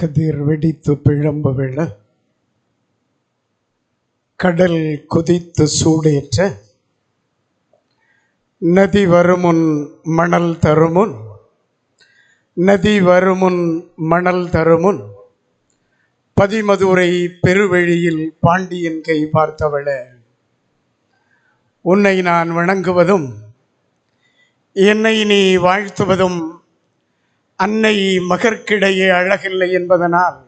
கதிர் வெடித்து பிழம்பு விழ கடல் குதித்து சூடேற்ற நதி வருமுன் மணல் தருமுன் நதி வருமுன் மணல் தருமுன் பதிமதுரை பெருவெளியில் பாண்டியன் கை பார்த்தவள. உன்னை நான் வணங்குவதும் என்னை நீ வாழ்த்துவதும் அன்னை மகர்க்கிடையே அழகில்லை என்பதனால்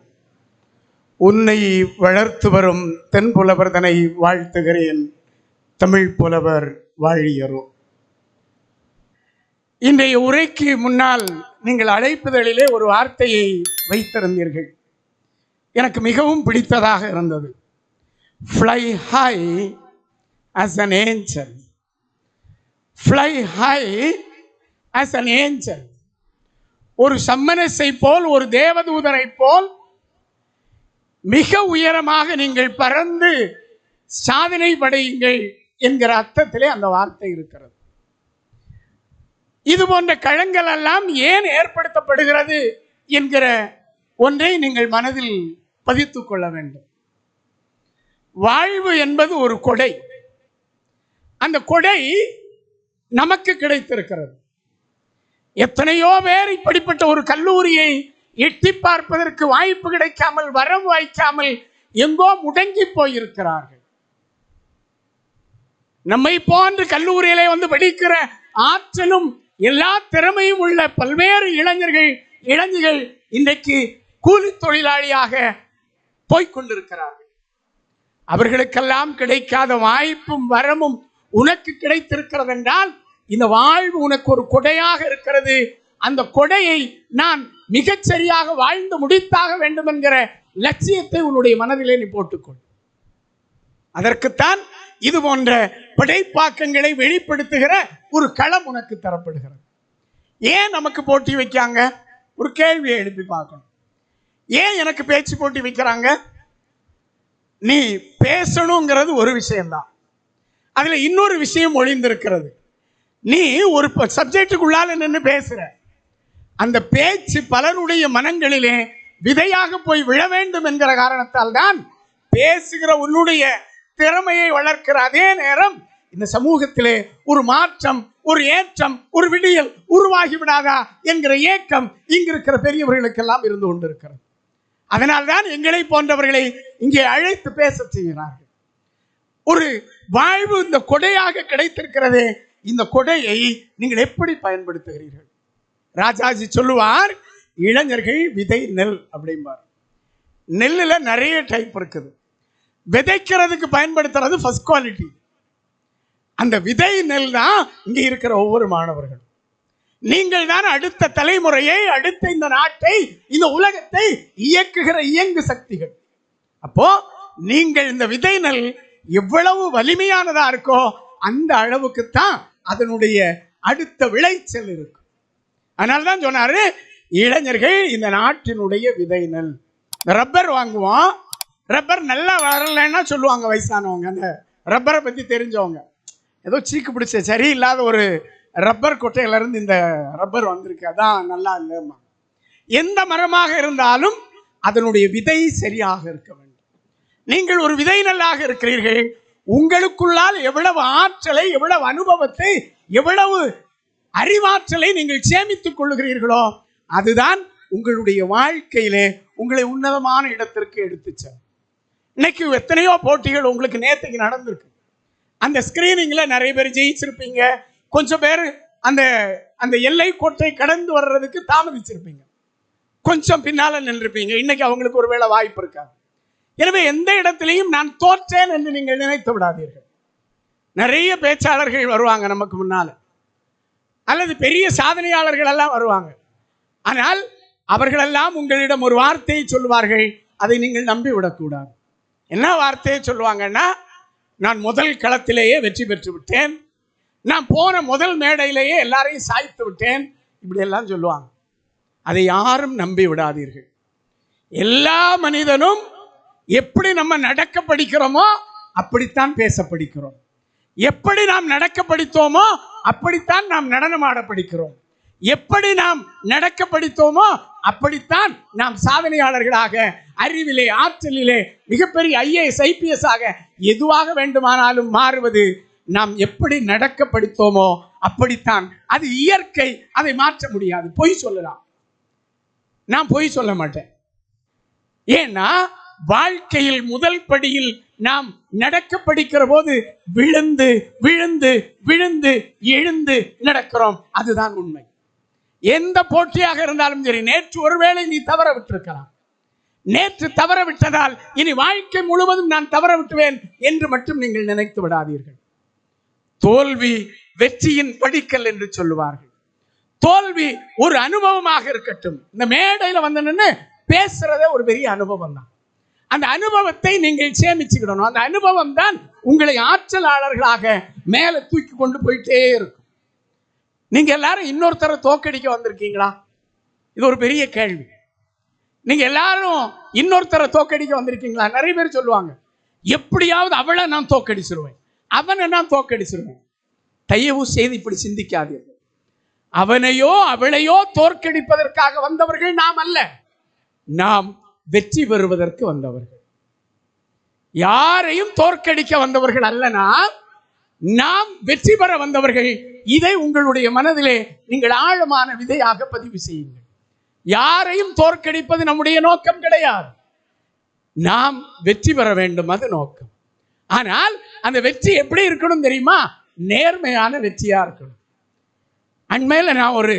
உன்னை வளர்த்து வரும் தென்புலவர்தனை வாழ்த்துகிறேன் தமிழ் புலவர் வாழியரோ. இன்றைய உரைக்கு முன்னால் நீங்கள் அழைப்புதலிலே ஒரு வார்த்தையை வைத்திருந்தீர்கள். எனக்கு மிகவும் பிடித்ததாக இருந்தது. Fly high as an angel fly high as an angel ஒரு சம்மனஸை போல் ஒரு தேவதூதரை போல் மிக உயரமாக நீங்கள் பறந்து சாதனை படையுங்கள் என்கிற அர்த்தத்திலே அந்த வார்த்தை இருக்கிறது. இது போன்ற களங்கள் எல்லாம் ஏன் ஏற்படுத்தப்படுகிறது என்கிற ஒன்றை நீங்கள் மனதில் பதித்துக் கொள்ள வேண்டும். வாழ்வு என்பது ஒரு கொடை. அந்த கொடை நமக்கு கிடைத்திருக்கிறது. எத்தனையோ பேர் இப்படிப்பட்ட ஒரு கல்லூரியை எட்டி பார்ப்பதற்கு வாய்ப்பு கிடைக்காமல் வரம் வாய்க்காமல் எங்கோ முடங்கி போயிருக்கிறார்கள். நம்மை போன்று கல்லூரியிலே வந்து படிக்கிற ஆற்றலும் எல்லா திறமையும் உள்ள பல்வேறு இளைஞர்கள் இளைஞர்கள் இன்றைக்கு கூலி தொழிலாளியாக போய்கொண்டிருக்கிறார்கள். அவர்களுக்கெல்லாம் கிடைக்காத வாய்ப்பும் வரமும் உனக்கு கிடைத்திருக்கிறது என்றால் இந்த வாழ்வு உனக்கு ஒரு கொடையாக இருக்கிறது. அந்த கொடையை நான் மிகச் சரியாக வாழ்ந்து முடித்தாக வேண்டும் என்கிற லட்சியத்தை உன்னுடைய மனதிலே நீ போட்டுக்கொள். அதற்குத்தான் இது போன்ற படைப்பாக்கங்களை வெளிப்படுத்துகிற ஒரு களம் உனக்கு தரப்படுகிறது. ஏன் நமக்கு போட்டி வைக்காங்க ஒரு கேள்வியை எழுப்பி பார்க்கணும். ஏன் எனக்கு பேச்சு போட்டி வைக்கிறாங்க? நீ பேசணுங்கிறது ஒரு விஷயம்தான். அதில் இன்னொரு விஷயம் ஒளிந்திருக்கிறது. நீ ஒரு சப்ஜெக்டுக்குள்ளால நின்று பேசுற. அந்த பேச்சு பலருடைய மனங்களிலே விதையாக போய் விழ வேண்டும் என்கிற காரணத்தால் தான் பேசுகிற உன்னுடைய திறமையை வளர்க்கிற அதே நேரம் இந்த சமூகத்திலே ஒரு மாற்றம் ஒரு ஏற்றம் ஒரு விடியல் உருவாகி விடாதா என்கிற ஏக்கம் இங்கு இருக்கிற பெரியவர்களுக்கெல்லாம் இருந்து கொண்டிருக்கிறது. அதனால்தான் எங்களை போன்றவர்களை இங்கே அழைத்து பேச செய்கிறார்கள். ஒரு வாழ்வு இந்த கொடையாக கிடைத்திருக்கிறதே இந்த கொடையை நீங்கள் எப்படி பயன்படுத்துகிறீர்கள்? ராஜாஜி சொல்லுவார் இளைஞர்கள் விதை நெல் அப்படிம்பார். நெல்லில் நிறைய டைப் இருக்குது. விதைக்கிறதுக்கு பயன்படுத்துறது ஃபஸ்ட் குவாலிட்டி அந்த விதை நெல் தான் இங்கே இருக்கிற ஒவ்வொரு மாணவர்கள். நீங்கள் தான் அடுத்த தலைமுறையை அடுத்த இந்த நாட்டை இந்த உலகத்தை இயக்குகிற இயங்கு சக்திகள். அப்போ நீங்கள் இந்த விதை நெல் எவ்வளவு வலிமையானதா இருக்கோ அந்த அளவுக்கு தான் அதனுடைய அடுத்த விளைச்சல் இருக்கும். அதனால தான் சொன்னாரு இளைஞர்கள் இந்த நாட்டினுடைய விதை நெல் ரப்பர் வாங்குவோம். ரப்பர் நல்லா வளரலைன்னா சொல்லுவாங்க வயசானவங்க அந்த ரப்பரை பற்றி தெரிஞ்சவங்க. ஏதோ சீக்கு பிடிச்ச சரியில்லாத ஒரு ரப்பர் கொட்டையிலேருந்து இந்த ரப்பர் வந்திருக்கு அதான் நல்லா இல்லைம்மா. எந்த மரமாக இருந்தாலும் அதனுடைய விதை சரியாக இருக்க வேண்டும். நீங்கள் ஒரு விதை நல்லாக இருக்கிறீர்கள் உங்களுக்குள்ளால் எவ்வளவு ஆற்றலை எவ்வளவு அனுபவத்தை எவ்வளவு அறிவாற்றலை நீங்கள் சேமித்துக் கொள்ளுகிறீர்களோ அதுதான் உங்களுடைய வாழ்க்கையிலே உங்களை உன்னதமான இடத்திற்கு எடுத்துச்ச இன்னைக்கு எத்தனையோ போட்டிகள் உங்களுக்கு நேற்றுக்கு நடந்திருக்கு. அந்த ஸ்கிரீனிங்கில் நிறைய பேர் ஜெயிச்சிருப்பீங்க. கொஞ்சம் பேர் அந்த அந்த எல்லை கோட்டை கடந்து வர்றதுக்கு தாமதிச்சிருப்பீங்க. கொஞ்சம் பின்னால் நின்றுப்பீங்க இன்னைக்கு அவங்களுக்கு ஒரு வேளை வாய்ப்பு இருக்காது. எனவே எந்த இடத்திலையும் நான் தோற்றேன் என்று நீங்கள் நினைத்து விடாதீர்கள். நிறைய பேச்சாளர்கள் வருவாங்க நமக்கு முன்னால். அல்லது பெரிய சாதனையாளர்கள் எல்லாம் வருவாங்க. ஆனால் அவர்களெல்லாம் உங்களிடம் ஒரு வார்த்தையை சொல்லுவார்கள். அதை நீங்கள் நம்பி விடக்கூடாது என்ன வார்த்தையை சொல்லுவாங்கன்னா நான் முதல் களத்திலேயே வெற்றி பெற்று விட்டேன். நான் போன முதல் மேடையிலேயே எல்லாரையும் சாய்த்து விட்டேன். இப்படியெல்லாம் சொல்லுவாங்க. அதை யாரும் நம்பி விடாதீர்கள். எல்லா மனிதனும் எப்படி நம்ம நடக்க படிக்கிறோமோ அப்படித்தான் பேச படிக்கிறோம் எப்படி நாம் நடக்க படித்தோமோ அப்படித்தான் நாம் நடனமாட படிக்கிறோம் எப்படி நாம் நடக்க படித்தோமோ அப்படித்தான் நாம் சாதனையாளர்களாக அறிவிலே ஆற்றலிலே மிகப்பெரிய ஐஏஎஸ் ஐபிஎஸ் ஆக எதுவாக வேண்டுமானாலும் மாறுவது நாம் எப்படி நடக்க படித்தோமோ அப்படித்தான். அது இயற்கை அதை மாற்ற முடியாது. பொய் சொல்லலாம். நான் பொய் சொல்ல மாட்டேன். ஏன்னா வாழ்க்கையில் முதல் படியில் நாம் நடக்க படிக்கிற போது விழுந்து விழுந்து விழுந்து எழுந்து நடக்கிறோம். அதுதான் உண்மை. எந்த போட்டியாக இருந்தாலும் சரி நேற்று ஒருவேளை நீ தவற விட்டிருக்கலாம். நேற்று தவற விட்டதால் இனி வாழ்க்கை முழுவதும் நான் தவற விட்டுவேன் என்று மட்டும் நீங்கள் நினைத்து விடாதீர்கள். தோல்வி வெற்றியின் படிக்கல் என்று சொல்லுவார்கள். தோல்வி ஒரு அனுபவமாக இருக்கட்டும். இந்த மேடையில வந்து நின்னு பேசுறதே ஒரு பெரிய அனுபவம் தான் அந்த அனுபவத்தை நீங்கள் சேமிச்சுக்கிடணும். அந்த அனுபவம் தான் உங்களை ஆற்றலாளர்களாக மேலே தூக்கி கொண்டு போயிட்டே இருக்கும். நீங்கள் எல்லாரும் இன்னொருத்தரை தோக்கடிக்க வந்திருக்கீங்களா? இது ஒரு பெரிய கேள்வி. நீங்கள் எல்லாரும் இன்னொருத்தரை தோக்கடிக்க வந்திருக்கீங்களா? நிறைய பேர் சொல்லுவாங்க எப்படியாவது அவளை நான் தோக்கடிச்சிருவேன். அவனை நான் தோக்கடிச்சிருவேன். தயவு செய்து இப்படி சிந்திக்காதீர்கள். அவனையோ அவளையோ தோற்கடிப்பதற்காக வந்தவர்கள் நாம் அல்ல. நாம் வெற்றி பெறுவதற்கு வந்தவர்கள். யாரையும் தோற்கடிக்க வந்தவர்கள் அல்ல நாம் நாம் வெற்றி பெற வந்தவர்கள். இதை உங்களுடைய மனதிலே நீங்கள் ஆழமான விதையாக பதிவு செய்யுங்கள். யாரையும் தோற்கடிப்பது நம்முடைய நோக்கம் கிடையாது. நாம் வெற்றி பெற வேண்டும் அது நோக்கம். ஆனால் அந்த வெற்றி எப்படி இருக்கணும் தெரியுமா? நேர்மையான வெற்றியா இருக்கணும். அண்மையில் நான் ஒரு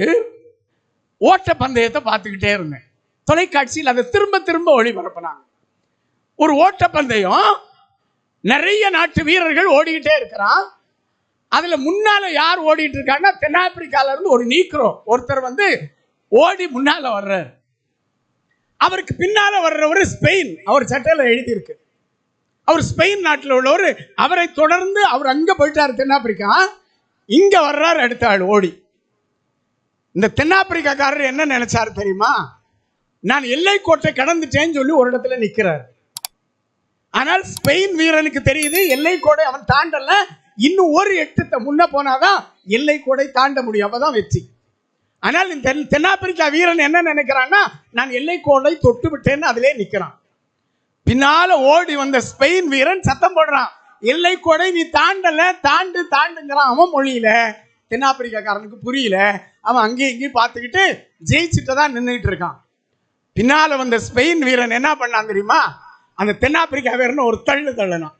ஓட்ட பந்தயத்தை பார்த்துக்கிட்டே இருந்தேன். தொலைக்காட்சியில் அதை திரும்ப திரும்ப ஒளிபரப்புனாங்க. ஒரு ஓட்டப்பந்தயம் நிறைய நாட்டு வீரர்கள் ஓடிக்கிட்டே இருக்கிறான். அதில் முன்னால் யார் ஓடிட்டு இருக்காங்கன்னா தென்னாப்பிரிக்கால ஒரு நீக்கிறோ ஒருத்தர் வந்து ஓடி முன்னால வர்றார். அவருக்கு பின்னால் வர்றவர் ஸ்பெயின் அவர் சட்டையில் எழுதியிருக்கு. அவர் ஸ்பெயின் நாட்டில் உள்ளவர் அவரை தொடர்ந்து அவர் அங்கே போயிட்டார் தென்னாப்பிரிக்கா. இங்கே வர்றார் அடுத்த ஆள் ஓடி. இந்த தென்னாப்பிரிக்காக்காரர் என்ன நினைச்சாரு தெரியுமா? நான் எல்லை கோட்டை கடந்துட்டேன்னு சொல்லி ஒரு இடத்துல நிற்கிறார் ஆனால் ஸ்பெயின் வீரனுக்கு தெரியுது எல்லை கோடை அவன் தாண்டல. இன்னும் ஒரு எட்டு முன்ன போனாதான் எல்லை கோடை தாண்ட முடியும். அப்பதான் வெற்றி. ஆனால் இந்த தென் தென்னாப்பிரிக்கா வீரன் என்ன நினைக்கிறான்னா நான் எல்லை கோடை தொட்டு விட்டேன்னு அதிலே நிற்கிறான் பின்னால ஓடி வந்த ஸ்பெயின் வீரன் சத்தம் போடுறான். எல்லை கோடை நீ தாண்டல தாண்டு தாண்டுங்கிறான் அவன் மொழியில. தென்னாப்பிரிக்காக்காரனுக்கு புரியல. அவன் அங்கேயும் இங்கேயும் பார்த்துக்கிட்டு ஜெயிச்சுட்டு தான் நின்றுட்டு இருக்கான். பின்னால் வந்த ஸ்பெயின் வீரன் என்ன பண்ணான் தெரியுமா? அந்த தென்னாப்பிரிக்கா வீரன் ஒரு தள்ளு தள்ளனான்.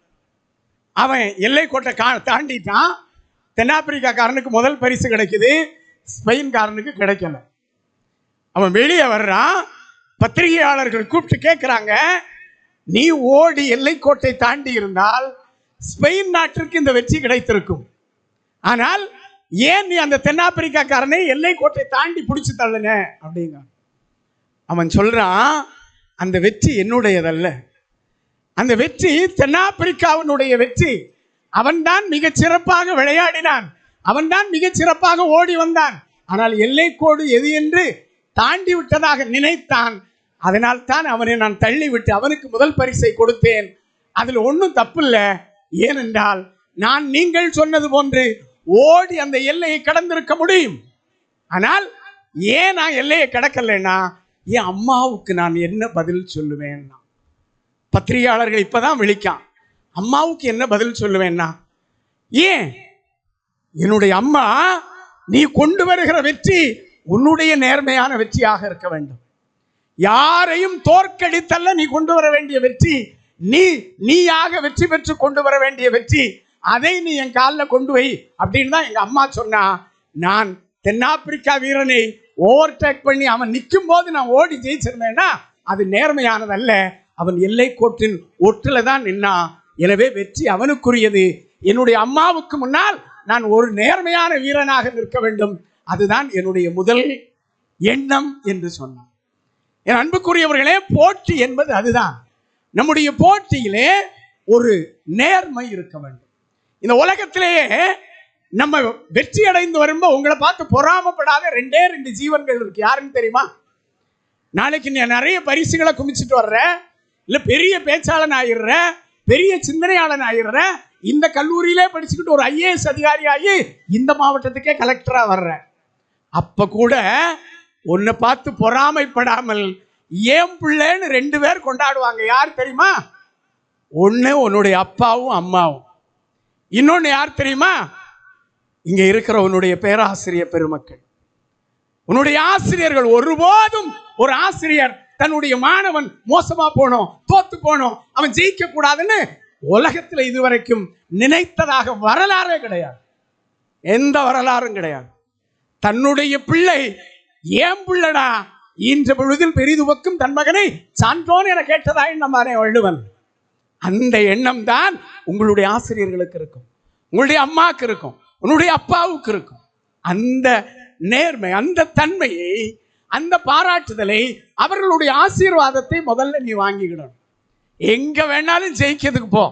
அவன் எல்லை கோட்டை கா தாண்டிட்டான். தென்னாப்பிரிக்காக்காரனுக்கு முதல் பரிசு கிடைக்குது. ஸ்பெயின்காரனுக்கு கிடைக்கல. அவன் வெளியே வர்றான். பத்திரிகையாளர்கள் கூப்பிட்டு கேட்குறாங்க நீ ஓடி எல்லைக்கோட்டை தாண்டி இருந்தால் ஸ்பெயின் நாட்டிற்கு இந்த வெற்றி கிடைத்திருக்கும். ஆனால் ஏன் நீ அந்த தென்னாப்பிரிக்காக்காரனை எல்லைக்கோட்டை தாண்டி பிடிச்சி தள்ளுன? அப்படிங்க அவன் சொல்றான் அந்த வெற்றி என்னுடையதல்ல. அந்த வெற்றி தென்னாப்பிரிக்காவினுடைய வெற்றி. அவன்தான் மிகச் சிறப்பாக விளையாடினான். அவன்தான் மிகச் சிறப்பாக ஓடி வந்தான். ஆனால் எல்லைக்கோடு எது என்று தாண்டி விட்டதாக நினைத்தான். அதனால் தான் அவனை நான் தள்ளிவிட்டு அவனுக்கு முதல் பரிசை கொடுத்தேன். அதில் ஒன்றும் தப்பில்லை. ஏனென்றால் நான் நீங்கள் சொன்னது போன்று ஓடி அந்த எல்லையை கடந்திருக்க முடியும். ஆனால் ஏன் நான் எல்லையை கடக்கலைன்னா என் அம்மாவுக்கு நான் என்ன பதில் சொல்லுவேன்னா? பத்திரிகையாளர்கள் இப்பதான் விழிக்கான். அம்மாவுக்கு என்ன பதில் சொல்லுவேன்னா ஏன்? என்னுடைய அம்மா நீ கொண்டு வருகிற வெற்றி உன்னுடைய நேர்மையான வெற்றியாக இருக்க வேண்டும். யாரையும் தோற்கடித்தல்ல நீ கொண்டு வர வேண்டிய வெற்றி. நீ நீயாக வெற்றி பெற்று கொண்டு வர வேண்டிய வெற்றி. அதை நீ என் காலில் கொண்டு வை. அப்படின்னு தான் எங்கள் அம்மா சொன்னா நான் தென்னாப்பிரிக்கா வீரனை ஓவர்டேக் பண்ணி அவன் நிற்கும் போது நான் ஓடி ஜெயிச்சிருந்தேன்னா அது நேர்மையானதல்ல. அவன் எல்லை கோட்டின் ஒற்றில் தான் நின்னான். எனவே வெற்றி அவனுக்குரியது. என்னுடைய அம்மாவுக்கு முன்னால் நான் ஒரு நேர்மையான வீரனாக நிற்க வேண்டும். அதுதான் என்னுடைய முதல் எண்ணம் என்று சொன்னான். என் அன்புக்குரியவர்களே போட்டி என்பது அதுதான். நம்முடைய போட்டியிலே ஒரு நேர்மை இருக்க வேண்டும். இந்த உலகத்திலேயே நம்ம வெற்றி அடைந்து வரும்போது உங்களை பார்த்து பொறாமப்படாத ரெண்டே ரெண்டு ஜீவன்கள் இருக்கு. யாருன்னு தெரியுமா? நாளைக்கு நீ நிறைய பரிசுகளை குமிச்சிட்டு வர்ற. இல்லை பெரிய பேச்சாளன் ஆயிடுற. பெரிய சிந்தனையாளன் ஆயிடுற. இந்த கல்லூரியிலே படிச்சுக்கிட்டு ஒரு ஐஏஎஸ் அதிகாரி ஆகி இந்த மாவட்டத்துக்கே கலெக்டராக வர்ற. அப்ப கூட உன்னை பார்த்து பொறாமைப்படாமல் ஏன் பிள்ளைன்னு ரெண்டு பேர் கொண்டாடுவாங்க. யார் தெரியுமா? ஒன்று உன்னுடைய அப்பாவும் அம்மாவும். இன்னொன்று யார் தெரியுமா? இங்கே இருக்கிற உன்னுடைய பேராசிரியர் பெருமக்கள். உன்னுடைய ஆசிரியர்கள் ஒருபோதும் ஒரு ஆசிரியர் தன்னுடைய மாணவன் மோசமா போனோம் தோத்து போனோம் அவன் ஜெயிக்க கூடாதுன்னு உலகத்தில் இதுவரைக்கும் நினைத்ததாக வரலாறே கிடையாது. எந்த வரலாறும் கிடையாது. தன்னுடைய பிள்ளை ஏன் பிள்ளடா? இன்ற பொழுதில் பெரிதுவக்கும் தன் மகனை சான்றோன் என கேட்டதாய் நம்மாரே வள்ளுவன். அந்த எண்ணம் தான் உங்களுடைய ஆசிரியர்களுக்கு இருக்கும். உங்களுடைய அம்மாவுக்கு இருக்கும். உன்னுடைய அப்பாவுக்கு இருக்கும். அந்த நேர்மை அந்த தன்மையை அந்த பாராட்டுதலை அவர்களுடைய ஆசீர்வாதத்தை முதல்ல நீ வாங்கிக்கிடணும். எங்க வேணாலும் ஜெயிக்கிறதுக்கு போ.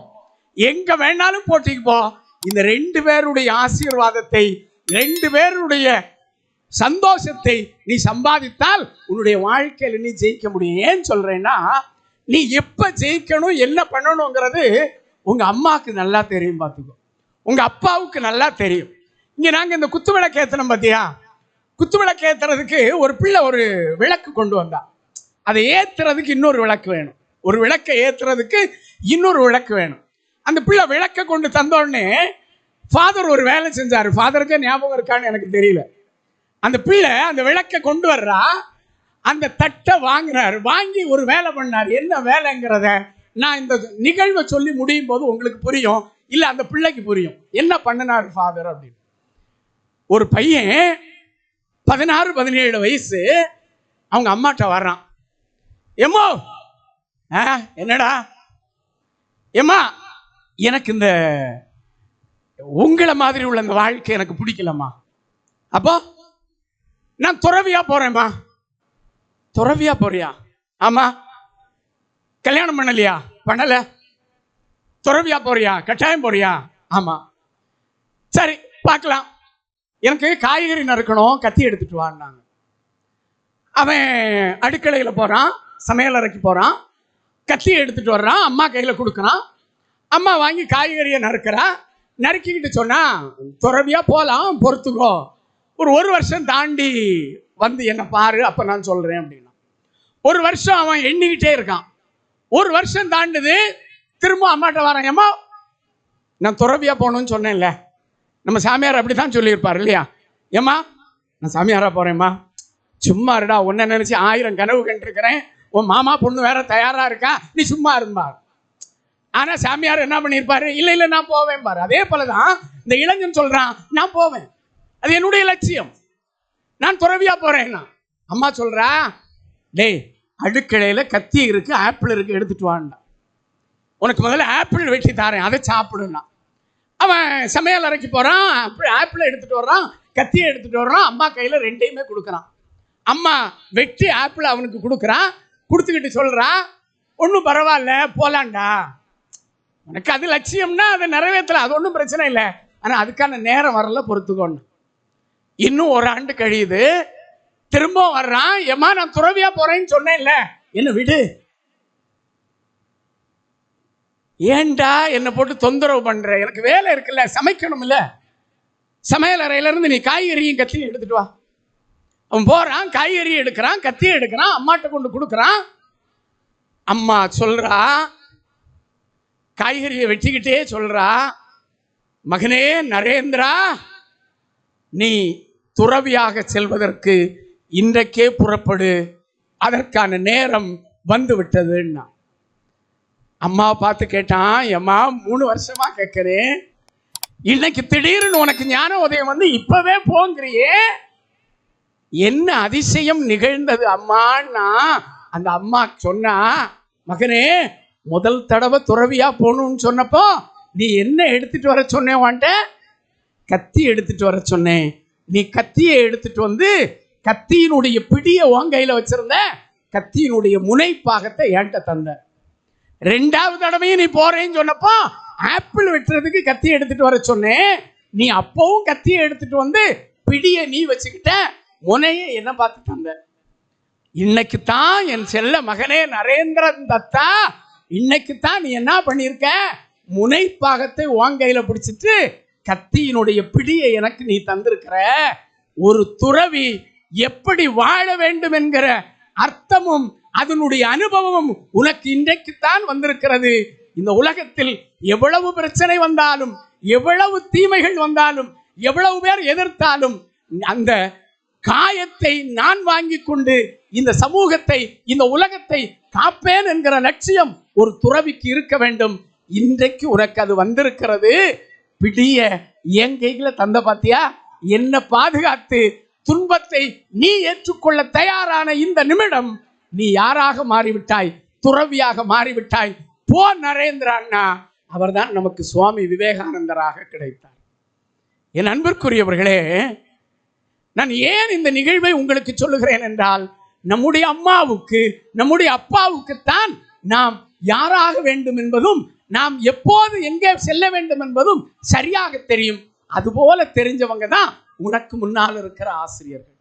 எங்க வேணாலும் போட்டிக்கு போ. இந்த ரெண்டு பேருடைய ஆசீர்வாதத்தை ரெண்டு பேருடைய சந்தோஷத்தை நீ சம்பாதித்தால் உன்னுடைய வாழ்க்கையில் நீ ஜெயிக்க முடியும். ஏன் சொல்றேன்னா நீ எப்ப ஜெயிக்கணும் என்ன பண்ணணுங்கிறது உங்க அம்மாவுக்கு நல்லா தெரியும் பார்த்துக்கோ. உங்கள் அப்பாவுக்கு நல்லா தெரியும். இங்கே நாங்கள் இந்த குத்து விளக்கு ஏத்தணும் பார்த்தியா குத்து விளக்கு ஏத்துறதுக்கு ஒரு பிள்ளை ஒரு விளக்கு கொண்டு வந்தா. அதை ஏற்றுறதுக்கு இன்னொரு விளக்கு வேணும். ஒரு விளக்கை ஏற்றுறதுக்கு இன்னொரு விளக்கு வேணும். அந்த பிள்ளை விளக்கை கொண்டு தந்தோடனே ஃபாதர் ஒரு வேலை செஞ்சாரு. ஃபாதருக்கே ஞாபகம் இருக்கான்னு எனக்கு தெரியல. அந்த பிள்ளை அந்த விளக்கை கொண்டு வர்றா. அந்த தட்டை வாங்குறாரு. வாங்கி ஒரு வேலை பண்ணார். என்ன வேலைங்கிறத நான் இந்த நிகழ்வை சொல்லி முடியும் போது உங்களுக்கு புரியும். இல்லை அந்த பிள்ளைக்கு புரியும். என்ன பண்ணினார் ஃபாதர் அப்படின்னு. ஒரு பையன் பதினாறு பதினேழு வயசு அவங்க அம்மாட்ட வர்றான். எம்மோ ஆ என்னடா? ஏம்மா எனக்கு இந்த உங்களை மாதிரி உள்ள இந்த வாழ்க்கை எனக்கு பிடிக்கலம்மா. அப்போ நான் துறவியா போறேம்மா. துறவியா போறியா? ஆமா. கல்யாணம் பண்ணலையா? பண்ணல. துறவியா போறியா? கட்டாயம் போறியா? ஆமா. சரி பார்க்கலாம். எனக்கு காய்கறி நறுக்கணும் கத்தி எடுத்துட்டு வான்னாங்க. அவன் அடுக்கலையில் போகிறான் சமையல் அறைக்கு போகிறான் கத்தி எடுத்துட்டு வர்றான் அம்மா கையில் கொடுக்குறான். அம்மா வாங்கி காய்கறியை நறுக்கிறா. நறுக்கிக்கிட்டு சொன்னா துறவியாக போகலாம் பொறுத்துக்கோ. ஒரு ஒரு வருஷம் தாண்டி வந்து என்னை பாரு அப்போ நான் சொல்கிறேன் அப்படின்னா. ஒரு வருஷம் அவன் எண்ணிக்கிட்டே இருக்கான். ஒரு வருஷம் தாண்டுது திரும்ப அம்மாட்ட வரேன். ஏம்மா நான் துறவியாக போகணும்னு சொன்னேன்ல. நம்ம சாமியார் அப்படி தான் சொல்லியிருப்பார் இல்லையா? ஏம்மா நான் சாமியாராக போகிறேம்மா சும்மா இருடா உன்னை நினச்சி ஆயிரம் கனவு கண்டிருக்கிறேன். உன் மாமா பொண்ணு வேற தயாராக இருக்கா? நீ சும்மா இருந்தார் ஆனால் சாமியார் என்ன பண்ணியிருப்பாரு? இல்லை இல்லை நான் போவேன் பாரு அதே போலதான் இந்த இளைஞன் சொல்கிறான் நான் போவேன். அது என்னுடைய லட்சியம். நான் துறவியாக போறேன்னா. அம்மா சொல்கிறா டேய் அடுக்கடையில் கத்தி இருக்குது ஆப்பிள் இருக்குது எடுத்துகிட்டு வாண்டா. உனக்கு முதல்ல ஆப்பிள் வெட்டி தாரேன் அதை சாப்பிடுனா அவன் சமையல் அறைக்கு போகிறான் ஆப்பிள் ஆப்பிளை எடுத்துகிட்டு வர்றான் கத்தியை எடுத்துகிட்டு வர்றான் அம்மா கையில் ரெண்டையுமே கொடுக்குறான். அம்மா வெட்டி ஆப்பிள் அவனுக்கு கொடுக்குறான் கொடுத்துக்கிட்டு சொல்கிறா ஒன்றும் பரவாயில்ல போலாண்டா உனக்கு அது லட்சியம்னா அதை நிறைவேற்றல அது ஒன்றும் பிரச்சனை இல்லை. ஆனால் அதுக்கான நேரம் வரல பொறுத்துக்கோன்னு. இன்னும் ஒரு ஆண்டு கழியுது. திரும்ப வர்றான் ஏமா நான் துறவியாக போகிறேன்னு சொன்னேன்ல. என்ன விடு ஏன்டா என்னை போட்டு தொந்தரவு பண்ணுற எனக்கு வேலை இருக்குல்ல சமைக்கணும்ல. சமையல் அறையிலேருந்து நீ காய்கறியும் கத்தியும் எடுத்துட்டு வா. அவன் போகிறான் காய்கறி எடுக்கிறான் கத்தியும் எடுக்கிறான் அம்மாட்ட கொண்டு கொடுக்குறான். அம்மா சொல்கிறா காய்கறியை வச்சுக்கிட்டே சொல்கிறா மகனே நரேந்திரா நீ துறவியாக செல்வதற்கு இன்றைக்கே புறப்படு. அதற்கான நேரம் வந்துவிட்டதுன்னா. அம்மாவை பார்த்து கேட்டான் எம்மா மூணு வருஷமா கேட்குறேன் இன்னைக்கு திடீர்னு உனக்கு ஞான உதயம் வந்து இப்பவே போங்கிறியே. என்ன அதிசயம் நிகழ்ந்தது அம்மான்னா அந்த அம்மா சொன்னா மகனே முதல் தடவை துறவியா போகணும்னு சொன்னப்போ நீ என்ன எடுத்துட்டு வர சொன்னேன் வாண்ட கத்தி எடுத்துட்டு வர சொன்னேன் நீ கத்தியை எடுத்துட்டு வந்து கத்தியினுடைய பிடியை உன் கையில் வச்சிருந்த கத்தியினுடைய முனைப்பாகத்தை என்கிட்ட தந்த. ரெண்டாவது தடவையும் நீ போறேன்னு சொன்னப்போ ஆப்பிள் வெட்டுறதுக்கு கத்தி எடுத்துட்டு வர சொன்னேன். நீ அப்பவும் கத்தியை எடுத்துட்டு வந்து பிடியை நீ வச்சுக்கிட்ட முனைய என்ன பார்த்துட்டு வந்த? இன்னைக்கு தான் என் செல்ல மகனே நரேந்திரன் தத்தா இன்னைக்கு தான் நீ என்ன பண்ணியிருக்க? முனைப்பாகத்தை உன் கையில பிடிச்சிட்டு கத்தியினுடைய பிடியை எனக்கு நீ தந்திருக்கிற. ஒரு துறவி எப்படி வாழ வேண்டும் என்கிற அர்த்தமும் அதனுடைய அனுபவமும் உனக்கு இன்றைக்குத்தான் வந்திருக்கிறது. இந்த உலகத்தில் எவ்வளவு பிரச்சனை வந்தாலும் எவ்வளவு தீமைகள் வந்தாலும் எவ்வளவு பேர் எதிர்த்தாலும் அந்த காயத்தை நான் வாங்கி கொண்டு இந்த சமூகத்தை இந்த உலகத்தை காப்பேன் என்கிற லட்சியம் ஒரு துறவிக்கு இருக்க வேண்டும். இன்றைக்கு உனக்கு அது வந்திருக்கிறது. பிடிய என் கையில தந்த பாத்தியா? என்ன பாதுகாத்து துன்பத்தை நீ ஏற்றுக்கொள்ள தயாரான இந்த நிமிடம் நீ யாராக மாறிவிட்டாய்? துறவியாக மாறிவிட்டாய்? போ நரேந்திர அண்ணா. அவர்தான் நமக்கு சுவாமி விவேகானந்தராக கிடைத்தார். என் அன்பிற்குரியவர்களே நான் ஏன் இந்த நிகழ்வை உங்களுக்கு சொல்லுகிறேன் என்றால் நம்முடைய அம்மாவுக்கு நம்முடைய அப்பாவுக்குத்தான் நாம் யாராக வேண்டும் என்பதும் நாம் எப்போது எங்கே செல்ல வேண்டும் என்பதும் சரியாக தெரியும். அதுபோல தெரிஞ்சவங்க தான் உனக்கு முன்னால் இருக்கிற ஆசிரியர்கள்.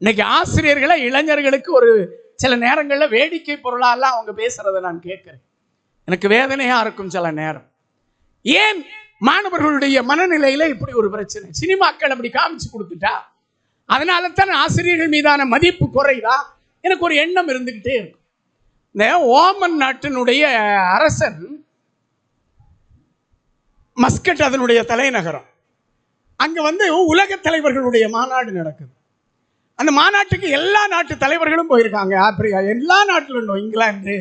இன்னைக்கு ஆசிரியர்களை இளைஞர்களுக்கு ஒரு சில நேரங்களில் வேடிக்கை பொருளாலாம் அவங்க பேசுறதை நான் கேட்குறேன். எனக்கு வேதனையா இருக்கும் சில நேரம். ஏன் மாணவர்களுடைய மனநிலையில இப்படி ஒரு பிரச்சனை? சினிமாக்கள் அப்படி காமிச்சு கொடுத்துட்டா? அதனால தான் ஆசிரியர்கள் மீதான மதிப்பு குறைதா எனக்கு ஒரு எண்ணம் இருந்துகிட்டே இருக்கும். இந்த ஓமன் நாட்டினுடைய அரசன் மஸ்கட் அதனுடைய தலைநகரம். அங்க வந்து உலக தலைவர்களுடைய மாநாடு நடக்குது. அந்த மாநாட்டுக்கு எல்லா நாட்டு தலைவர்களும் போயிருக்காங்க. ஆப்பிரிக்கா எல்லா நாட்டிலும் இருந்தோம் இங்கிலாந்து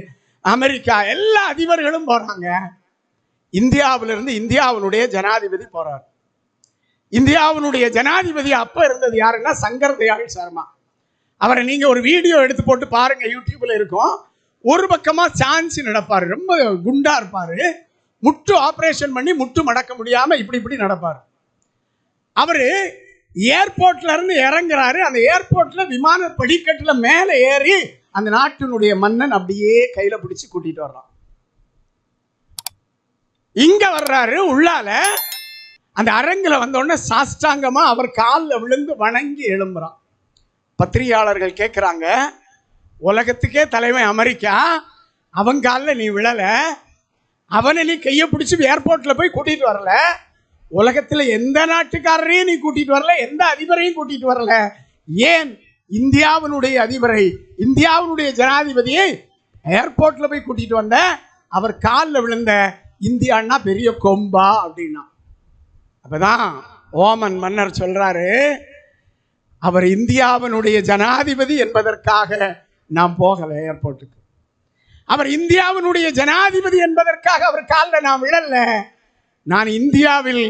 அமெரிக்கா எல்லா அதிபர்களும் போகிறாங்க இந்தியாவிலிருந்து இந்தியாவினுடைய ஜனாதிபதி போகிறார் இந்தியாவினுடைய ஜனாதிபதி அப்போ இருந்தது யாருன்னா சங்கர் தயாள் சர்மா. அவரை நீங்கள் ஒரு வீடியோ எடுத்து போட்டு பாருங்கள் யூடியூப்பில் இருக்கும். ஒரு பக்கமாக சான்ஸ் நடப்பார். ரொம்ப குண்டாக இருப்பார். முட்டு ஆப்ரேஷன் பண்ணி முட்டு மடக்க முடியாமல் இப்படி இப்படி நடப்பார். அவர் ஏர்போர்ட்ல இருந்து இறங்குறாரு. அந்த ஏர்போர்ட்ல விமான படிக்கட்டுல மேல ஏறி அந்த நாட்டினுடைய மன்னன் அப்படியே கையில பிடிச்சு கூட்டிட்டு வர்றான். இங்க வர்றாரு உள்ளால. அந்த அரங்கில் வந்த உடனே சாஷ்டாங்கமா அவர் காலில் விழுந்து வணங்கி எழும்புறான். பத்திரிகையாளர்கள் கேட்குறாங்க உலகத்துக்கே தலைவன் அமெரிக்கா. அவன் காலில் நீ விழல. அவனை நீ கையை பிடிச்சி ஏர்போர்ட்டில் போய் கூட்டிகிட்டு வரல. உலகத்தில் எந்த நாட்டுக்காரரையும் நீ கூட்டிட்டு வரல எந்த அதிபரையும் கூட்டிட்டு வரல. ஏன்? இந்தியாவினுடைய அதிபரை இந்தியாவினுடைய ஜனாதிபதியை ஏர்போர்ட்ல போய் கூட்டிட்டு வந்த அவர் காலில் விழுந்த இந்தியான்னா பெரிய கொம்பா அப்படின்னா. அப்பதான் ஓமன் மன்னர் சொல்றாரு அவர் இந்தியாவினுடைய ஜனாதிபதி என்பதற்காக நாம் போகல ஏர்போர்ட்டுக்கு அவர் இந்தியாவினுடைய ஜனாதிபதி என்பதற்காக அவர் காலில் நான் விழல. நான் இந்தியாவில்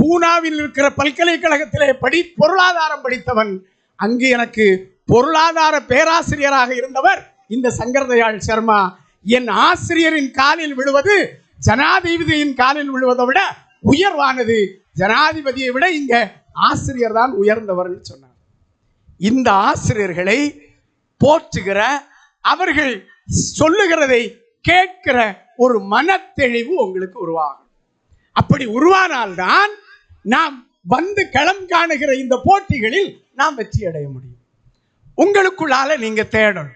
பூனாவில் இருக்கிற பல்கலைக்கழகத்திலே படி பொருளாதாரம் படித்தவன். அங்கு எனக்கு பொருளாதார பேராசிரியராக இருந்தவர் இந்த சங்கர்தயாள் சர்மா. என் ஆசிரியரின் காலில் விழுவது ஜனாதிபதியின் காலில் விழுவதை விட உயர்வானது. ஜனாதிபதியை விட இங்க ஆசிரியர் தான் உயர்ந்தவர்னு சொன்னார். இந்த ஆசிரியர்களை போற்றுகிற அவர்கள் சொல்லுகிறதை கேட்கிற ஒரு மனத்தெளிவு உங்களுக்கு உருவாகும். அப்படி உருவானால்தான் நாம் வந்து களம் காணுகிற இந்த போட்டிகளில் நாம் வெற்றி அடைய முடியும். உங்களுக்குள்ளால நீங்க தேடணும்.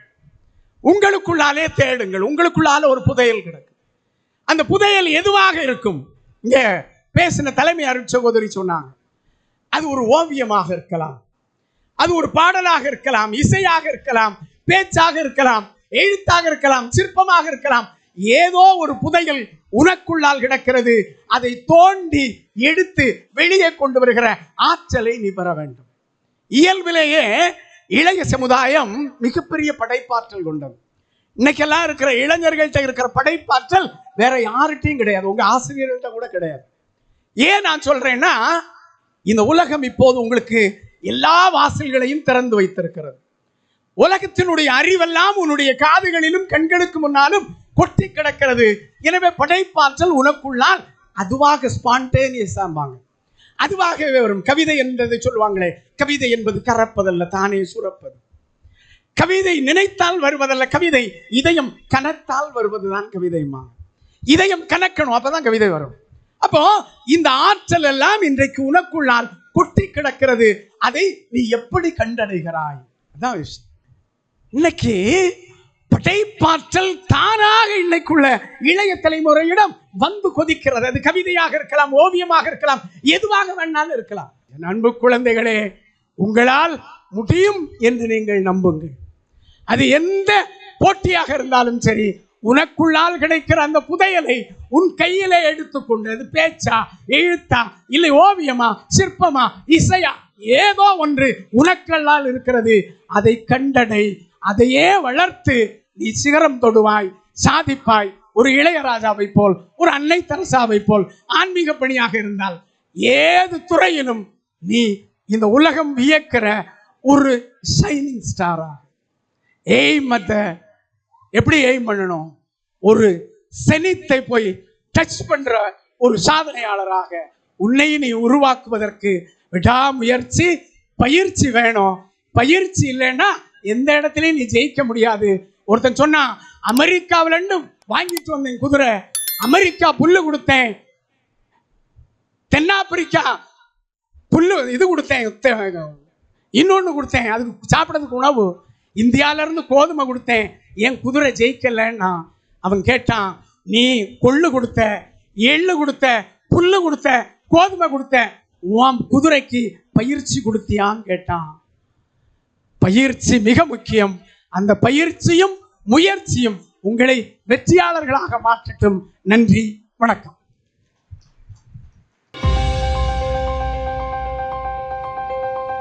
உங்களுக்குள்ளாலே தேடுங்கள். உங்களுக்குள்ளால ஒரு புதையல் கிடக்கு. அந்த புதையல் எதுவாக இருக்கும்? இங்க பேசின தலைமை அருட் சகோதரி சொன்னாங்க. அது ஒரு ஓவியமாக இருக்கலாம். அது ஒரு பாடலாக இருக்கலாம். இசையாக இருக்கலாம். பேச்சாக இருக்கலாம். எழுத்தாக இருக்கலாம். சிற்பமாக இருக்கலாம். ஏதோ ஒரு புதையல் உனக்குள்ளால் கிடக்கிறது. அதை தோண்டி எடுத்து வெளியே கொண்டு வருகிற ஆற்றலை நீ பெற வேண்டும். இயல்பிலேயே இளைய சமுதாயம் மிகப்பெரிய படைப்பாற்றல் கொண்டது. இன்னைக்கெல்லாம் இருக்கிற இளைஞர்கள்ட்ட இருக்கிற படைப்பாற்றல் வேற யார்கிட்டையும் கிடையாது. உங்க ஆசிரியர்கள்ட்ட கூட கிடையாது. ஏன் நான் சொல்றேன்னா இந்த உலகம் இப்போது உங்களுக்கு எல்லா வாசல்களையும் திறந்து வைத்திருக்கிறது. உலகத்தினுடைய அறிவெல்லாம் உன்னுடைய காதுகளிலும் கண்களுக்கு முன்னாலும் கொட்டி கிடக்கிறது. எனவே படைப்பாற்றல் உனக்குள்ளால் அதுவாக ஸ்பான்டேனியஸாம்பாங்க அதுவாகவே வரும். கவிதை என்றது சொல்லுவாங்களே. கவிதை என்பது கறப்பதல்ல தானே சுரப்பது. கவிதை நினைத்தால் வருவதல்ல. கவிதை இதயம் கனத்தால் வருவதுதான் கவிதைமா இதயம் கணக்கணும் அப்பதான் கவிதை வரும். அப்போ இந்த ஆற்றல் எல்லாம் இன்றைக்கு உனக்குள்ளால் கொட்டி கிடக்கிறது. அதை நீ எப்படி கண்டடைகிறாய்? அதான் விஷயம். இன்னைக்கு படைப்பாற்றல் தானாக இன்னைக்குள்ள இளைய தலைமுறையிடம் வந்து கொதிக்கிறது. அது கவிதையாக இருக்கலாம் ஓவியமாக இருக்கலாம் எதுவாக வேணாலும் இருக்கலாம். என் அன்பு குழந்தைகளே உங்களால் முடியும் என்று நீங்கள் நம்புங்கள். அது எந்த போட்டியாக இருந்தாலும் சரி உனக்குள்ளால் கிடைக்கிற அந்த புதையலை உன் கையிலே எடுத்துக்கொண்டு அது பேச்சா எழுத்தா இல்லை ஓவியமா சிற்பமா இசையா ஏதோ ஒன்று உனக்கல்லால் இருக்கிறது. அதை கண்டடை அதையே வளர்த்து நீ சிகரம் தொடுவாய் சாதிப்பாய் ஒரு இளையராஜாவை போல் ஒரு அன்னை தரசாவை போல் ஆன்மீக பணியாக இருந்தால் ஏது துறையிலும் நீ இந்த உலகம் வியக்கிற ஒரு ஷைனிங் ஸ்டாரா எய்ம் அத்த எப்படி எய்ம் பண்ணணும்? ஒரு செனித்தை போய் டச் பண்ற ஒரு சாதனையாளராக உன்னை நீ உருவாக்குவதற்கு விடாமுயற்சி பயிற்சி வேணும். பயிற்சி இல்லைன்னா எந்த இடத்துலையும் நீ ஜெயிக்க முடியாது. ஒருத்தன் சொன்னான் அமெரிக்காவில வாங்கிட்டு வந்தேன் குதிரை. அமெரிக்கா புல்லு கொடுத்தேன். தென்னாப்பிரிக்கா புல்லு இது கொடுத்தேன். இன்னொன்று இன்னொன்னு கொடுத்தேன். அதுக்கு சாப்பிட்றதுக்கு உணவு. இந்தியால இருந்து கோதுமை கொடுத்தேன். என் குதிரை ஜெயிக்கலன்னா அவன் கேட்டான் நீ கொள்ளு கொடுத்த எள்ளு கொடுத்த புல்லு கொடுத்த கோதுமை கொடுத்த உன் குதிரைக்கு பயிற்சி கொடுத்தியான்னு கேட்டான். பயிற்சி மிக முக்கியம். அந்த பயிற்சியும் முயற்சியும் உங்களை வெற்றியாளர்களாக மாற்றட்டும். நன்றி வணக்கம்.